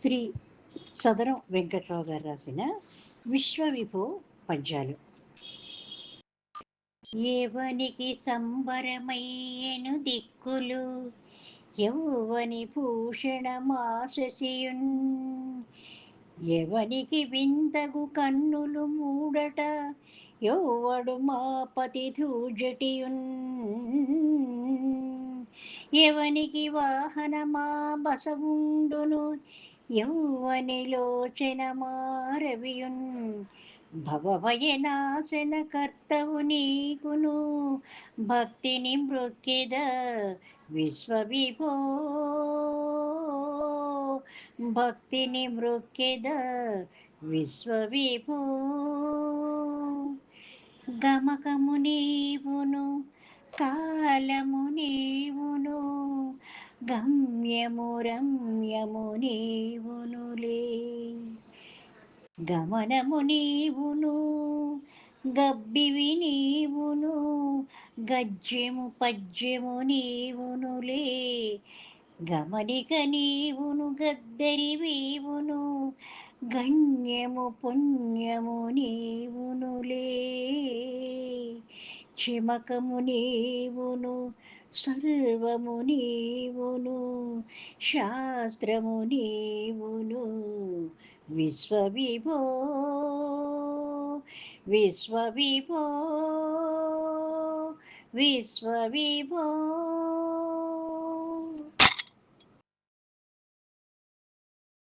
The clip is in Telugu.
శ్రీ సదరం వెంకట్రావు గారు రాసిన విశ్వవిభో పద్యాలు. ఏవనికి సంబరమయ్యను దిక్కులు యౌవని భూషణమాశసియున్ ఎవనికి వింతగు కన్నులు మూడట ఎవడు మా పతి ధూజటియున్. ఎవనికి వాహనమా బసవుండును యౌవనిలోచన మారవియున్ భవభయనాశన కర్తవు నీకును. భక్తిని మృక్కిద విశ్వవిభో. భక్తిని మృక్కిద విశ్వవిభో. గమకము నీవును కాలము నీవును గమ్యము రమ్యము నీవునులే గమనము నీవును గబ్బివి నీవును గజ్జెము పద్యము నీవునులే. గమనిక నీవును గద్దరి వీవును గణ్యము పుణ్యము నీవునులే. చిమకము నీవును సర్వము నీవును శాస్త్రము నీవును విశ్వవిభో విశ్వవిభో విశ్వవిభో.